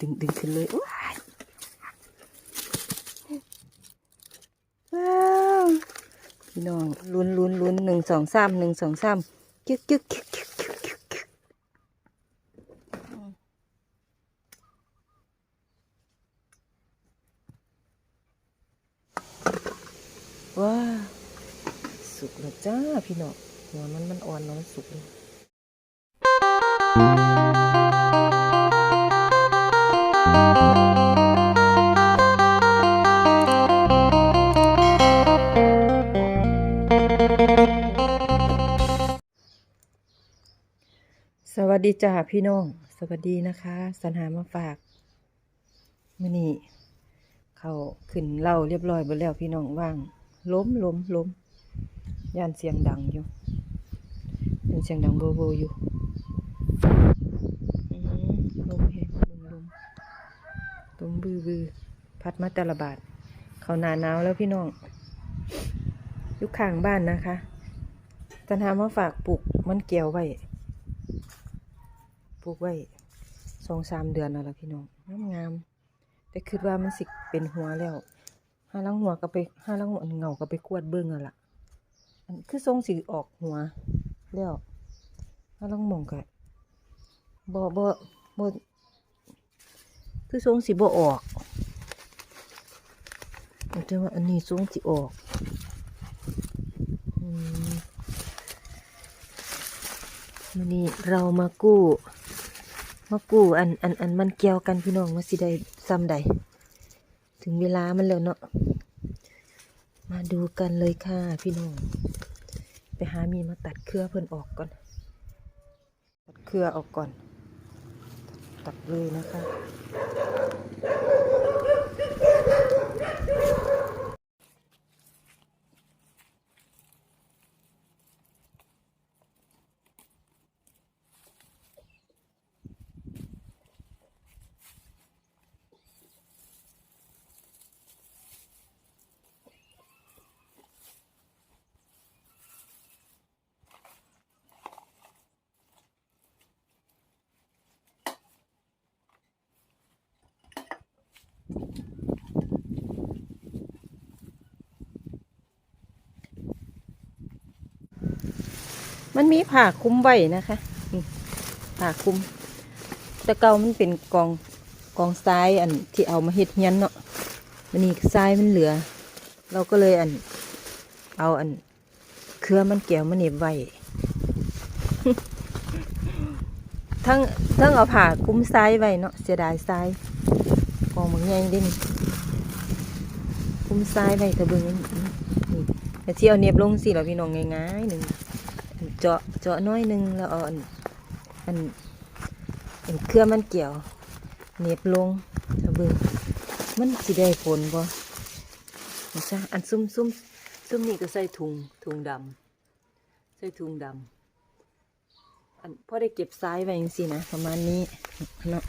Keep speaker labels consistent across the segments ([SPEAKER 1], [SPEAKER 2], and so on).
[SPEAKER 1] ดึงดึงขึ้นเลยว้ายว้าวพี่น้องลุ้นลุ้นลุ้นหนึ่งสองสามหนึ่งสองสามจึ๊กจึ๊กจึ๊กจึ๊กจึ๊กจึ๊กจึ๊กว้าสุกแล้วจ้าพี่น้องหัวมันมันอ่อนแล้วมันสุกเลย ดีจ้าพี่น้อง สวัสดีนะคะ สันหามาฝากมื่อนี้เขาขึ้นเล่าเรียบร้อยหมดแล้วพี่น้องว่าง ล้มล้มล้มย่านเสียงดังอยู่เป็นเสียงดังโบโบอยู่อืมเห็นลมล้มลมบือบือพัดมาตละบาทเขาหนาหนาวแล้วพี่น้องยู่ข้างบ้านนะคะสันหามาฝากปลูกมันเกี่ยวไว้ ปลูกไว้สองสามเดือนแล้วล่ะพี่น้องงามงามแต่คิดว่ามันสิเป็นหัวแล้วห้าลังหัวก็ไปห้าลังหัวเงาก็ไปกวดเบิ้งอะล่ะอันคือทรงสีออกหัวแล้วห้าลังหมองก็บ่บ่บ่คือทรงสีบ่ออกแต่ว่าอันนี้ทรงสีออกอืมวันนี้เรามากู้ มากู้อันอันอันมันเกี่ยวกันพี่น้องมาสิได้ซ้ำใด ถึงเวลามันแล้วเนาะ มาดูกันเลยค่ะพี่น้อง ไปหามีมาตัดเครือเพิ่นออกก่อน ตัดเครือออกก่อน ตัดเลยนะคะ มันมีผ้าคลุมไว้นะคะนี่าคลุมแต่เก่ามันเป็นกองกองทรายอันที่เอามาเฮ็ดเฮียนเนาะมันนี่ทรายมันเหลือ เราก็เลยอัน เอาอัน เครือมันแก้วมันเหน็บไว้ทั้งทั้งเอาผ้าคลุมทรายไว้เนาะเสียดายทรายกองมันใหญ่เด้นี่คลุมทรายไว้แต่เบิงนี่แต่ที่เอาเน็บลงสิเราพี่น้องง่ายๆหนึ่ง เจาะเจาะน้อยหนึงแล้วเอาอันอันอันเครือมันเกี่ยวเหน็บลงถ้าเบิ่งมันสิได้ผลบ่นี่อันซุ่มซุ่มซุ่มนี่ก็ใส่ถุงถุงดำใส่ถุงดำอันพ่อได้เก็บซ้ายไว้จังซี่นะประมาณนี้เนาะ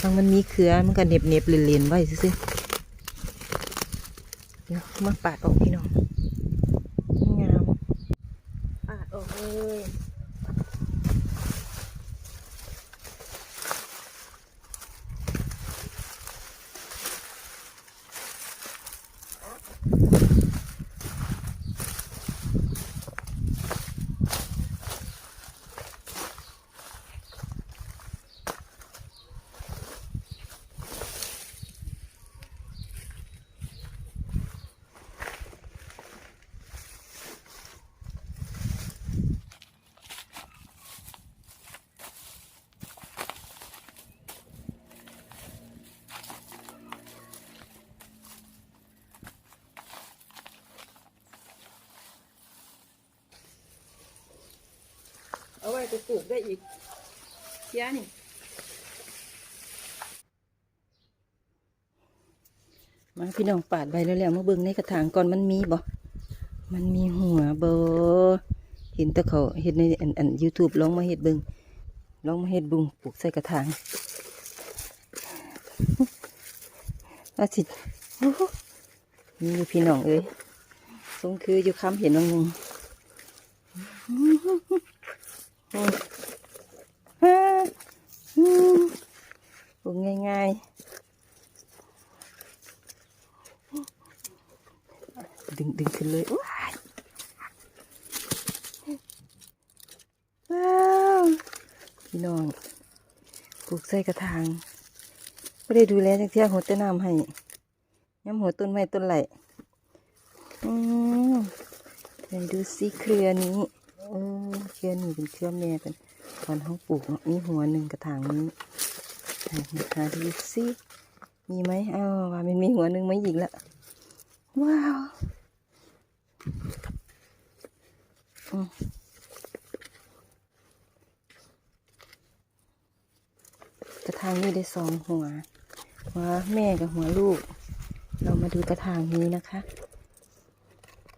[SPEAKER 1] ทางมันมีเครือมันก็เหน็บเหน็บเลียนๆไว้ซื่อๆเดี๋ยวมาปาดออกพี่น้องาม ปาดออก เลย เอาไว้ไปปลูกได้อีกเสียนี่มาพี่น้องปาดใบแล้วแล้วมาเบิ่งในกระถางก่อนมันมีบ่ มันมีหัวเบอเห็นแต่เขาเห็นในอันอันยูทูบลองมาเห็ดเบิ่งลองมาเห็ดบุงปลูกใส่กระถางว่าสิโอ้โหนี่อยู่พี่น้องเอ้ยทรงคืออยู่ค้ำเห็นบางนึงโอ้ยฮ่าอืมโปลูกง่ายๆ ดึงดึงขึ้นเลยว้ายว้าวพี่น้องปลูกใส่กระถางไม่ได้ดูแลจักเที่ยหดแต่น้ำให้ย้ำหัวต้นไม้ต้นไหลอืมไหนดูสิเครือนี้ เออเครือนี้เป็นเครือแม่เป็นตอนเขาปลูกเนาะนี่หัวหนึ่งกระถางนี้หาดูสิมีไหมอ้าวว่ามันมีหัวหนึ่งไหมหญิงละว้าวกระถางนี้ได้สองหัวหัวแม่กับหัวลูก เรามาดูกระถางนี้นะคะ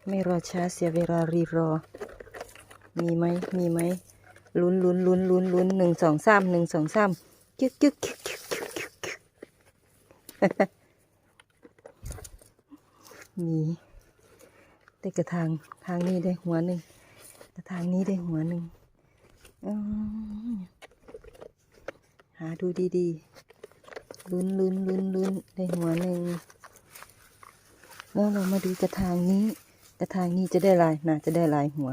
[SPEAKER 1] ไม่รอช้าเสียเวลารีรอ มีไหมมีไหมลุ้นลุ้นลุ้นลุ้นลุ้นหนึ่งสองสามหนึ่งสองสามจึ๊กจึ๊กจึ๊กจึ๊กจึ๊กจึ๊กจึ๊กมีแต่กระทางทางนี้ได้หัวหนึ่งกระทางนี้ได้หัวหนึ่งอืมหาดูดีๆลุ้นลุ้นลุ้นลุ้นได้หัวหนึ่งแล้วเรามาดูกระถางนี้ กระถางนี้จะได้ลายน่าจะได้ลายหัว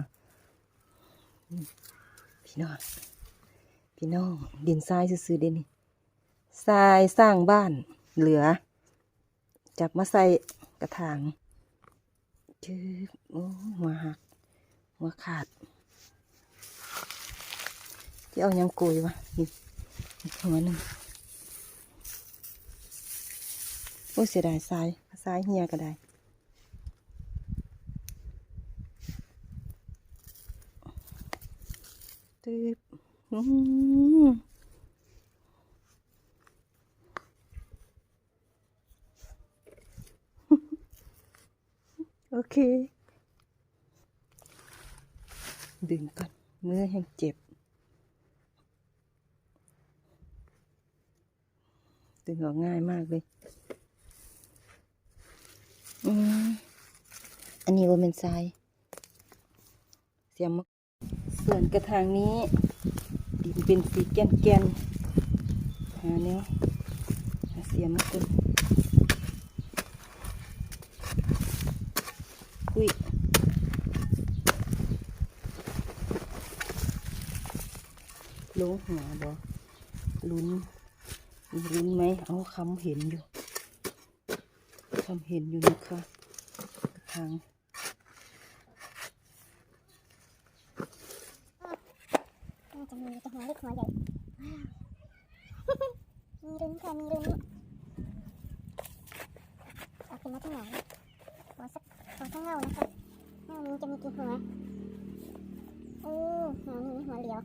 [SPEAKER 1] พี่น้อง พี่น้องดินทรายซื้อๆเด่นี่ทรายสร้างบ้านเหลือ จับมาใส่กระถางจืดโอ้หัวหักหัวขาดที่เอายังกุยวะนี่อีกหัวหนึ่งโอ้เสียดายทรายทรายเหียก็ได้ ตึ๊บอืมโอเค ดึงก่อนเมื่อแห้งเจ็บ ดึงออกง่ายมากเลยอืมอันนี้ว่าเป็นทรายเสียมะ ส่วนกระถางนี้ดินเป็นสีแกนแกนหาเนี้ยหาเสียมะต้นอุ้ยลงหัวบ่ลุ้นลุ้นไหมเอาคำเห็นอยู่ทำเห็นอยู่นะคะทาง
[SPEAKER 2] น่าจะ มีแต่หัวเล็กหัวใหญ่มีรุ้นค่ะมีรุ้นเอาขึ้นมาที่ไหนหัวสักหัวข้างเงานะคะเงานี้จะมีกี่หัวเออหัวนี้หัวเดียว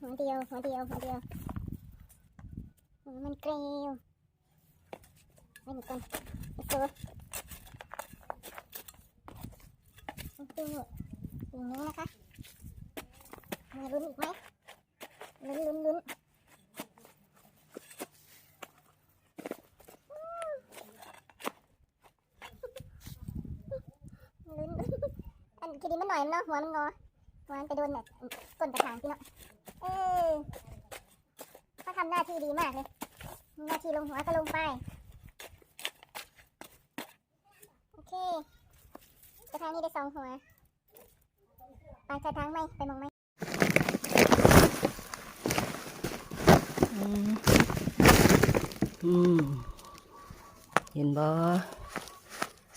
[SPEAKER 2] หัวเดียว หัวเดียว หัวเดียว หัวมันเกลียวไว้หนึ่งก่อนไปตัวดูอย่างนี้นะคะ มา ลุ้นอีกไหมลุ้นลุ้นลุ้นลุ้นอันคิดดีมันหน่อยมันเนาะหัวมันงอหัวมันไปโดนแบบต้นกระถางพี่เนาะเออเขาทำหน้าที่ดีมากเลยหน้าที่ลงหัวก็ลงไปโอเคกระถางนี้ได้สองหัวไปกระถางไหมไปมองไหม
[SPEAKER 1] อืมเห็นบ่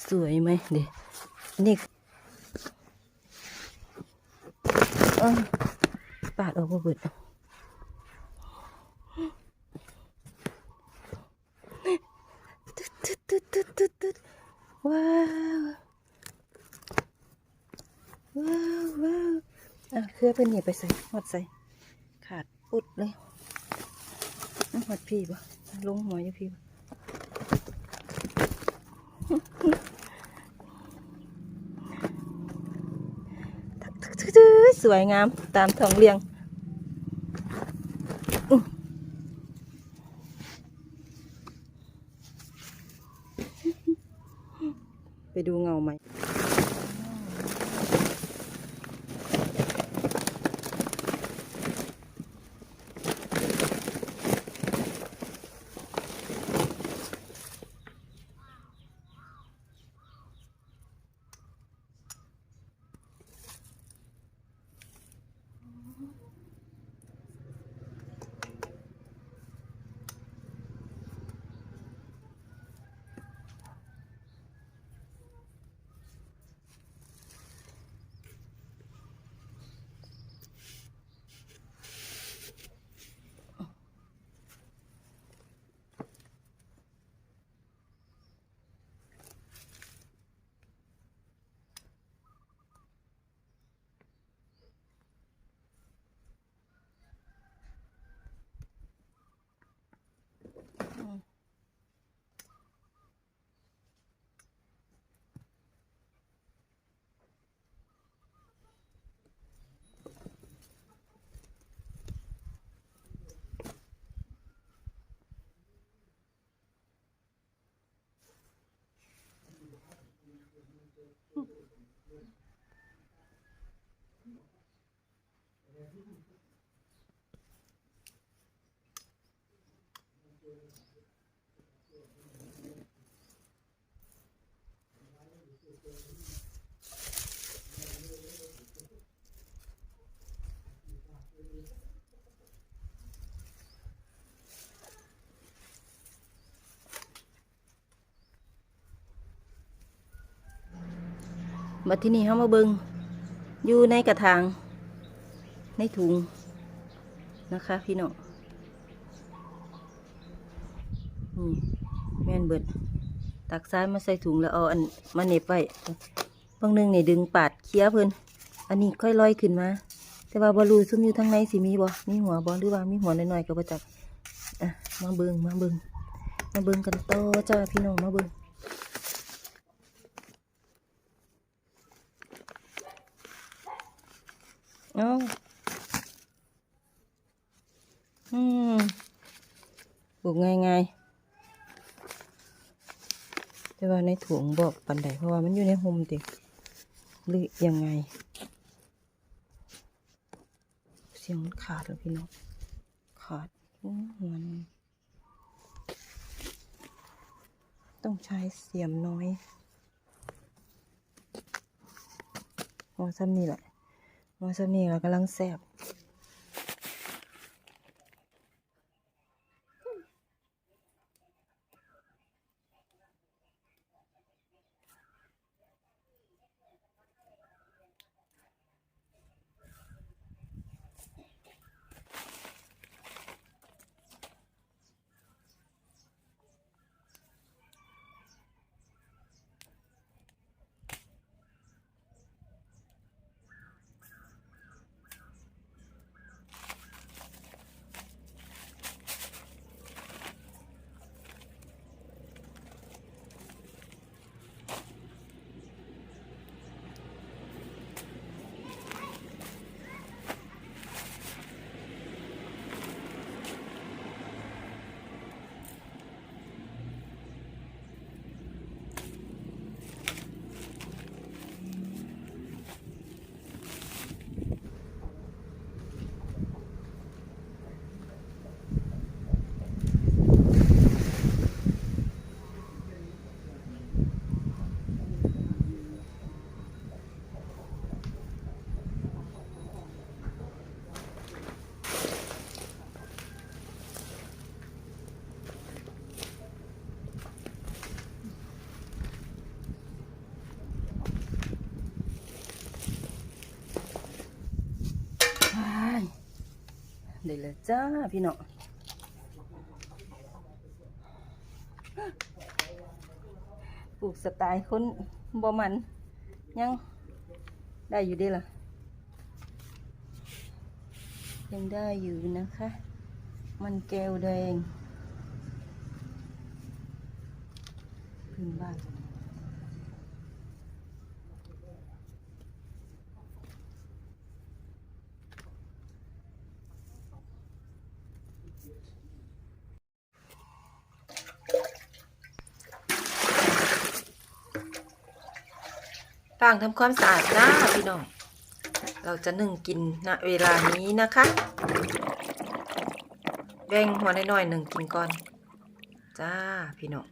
[SPEAKER 1] สวยไหมเด็นี่เอ้ยปาดออกมาเบิดตึ๊ดตึ๊ดตึ๊ดตึ๊ดตึ๊ดตึ๊ดว้าว ว้าวว้าวอะเครือเป็นนี่ไปใส่หอดใส่ ขาดปุดเลย หอดพี่บ่ลงหัวอยู่พี่บ่สวยงามตามท้องเรียง บัดที่นี่เฮามาเบิงอยู่ในกระถางในถุงนะคะพี่น้องนี่แม่น เบิดตักซ้ายมาใส่ถุงแล้วเอาอันมาเน็บไว้บางหนึงเนี่ยดึงปาดเคี้ยเพิ่นอันนี้ค่อยลอยขึ้นมา แต่ว่าบอลูซุ่มอยู่ทางในสิมีบ่มีหัวบ่หรือว่ามีหัวน้อยๆก็บ่จักอะมาเบิงมาเบิงมาเบิงกันโตจ้าพี่น้องมาเบิงเอาอืมปลูกง่ายๆ แต่ว่าในถุงบอกปันใดเพราะว่ามันอยู่ในโฮมติหรือยังไง เสียงมันขาดแล้วพี่น้องขาดอื้อหันต้องใช้เสียมน้อยโอ้ซ้ำนี่แหละมาสนี่เรากำลังแสบว้าย เดี๋ยลยจ้าพี่น้องปลูกสไตล์คนบ่มัน ยังได้อยู่ดีล่ะ ยังได้อยู่นะคะ มันแก้วแดงพื้นบ้าน ล้างทำความสะอาดหน้าพี่น้อง เราจะนึ่งกินณเวลานี้นะคะ แบ่งหัวน้อยๆหนึ่งกินก่อน จ้าพี่น้อง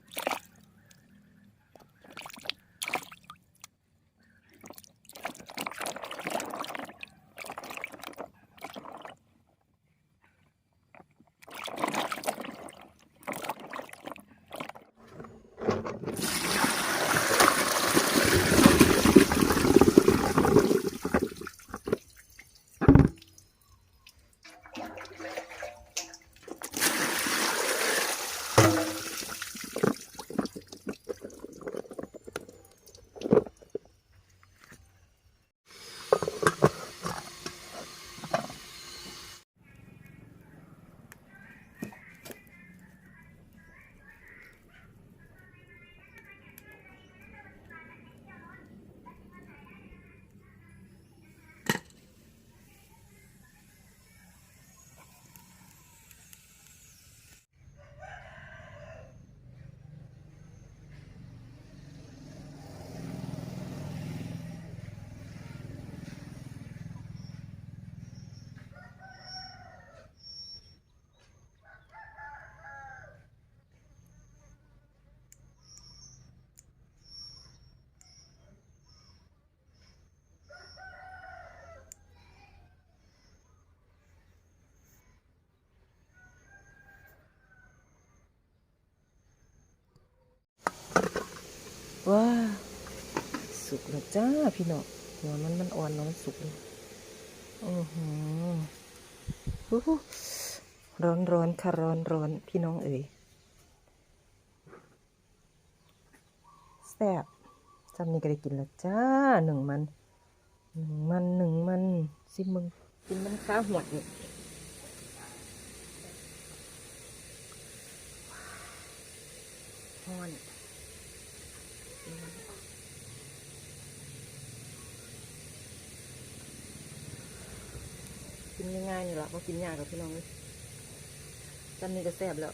[SPEAKER 1] ว้าสุกแล้วจ้าพี่น้องหัวมันมันอ่อนแล้วมันสุกเลยอือหือฮู้ฮู้ร้อนร้อนค่ะร้อนร้อนพี่น้องเอ๋ยแซ่บจำนี้ก็ได้กินแล้วจ้าหนึ่งมันหนึ่งมันหนึ่งมันสิมึงกินมันข้าหวดนี่ฮอน ง่ายๆนี่แหละเพรากินยากกับพี่น้องเลยจำนี้ก็แซ่บแล้ว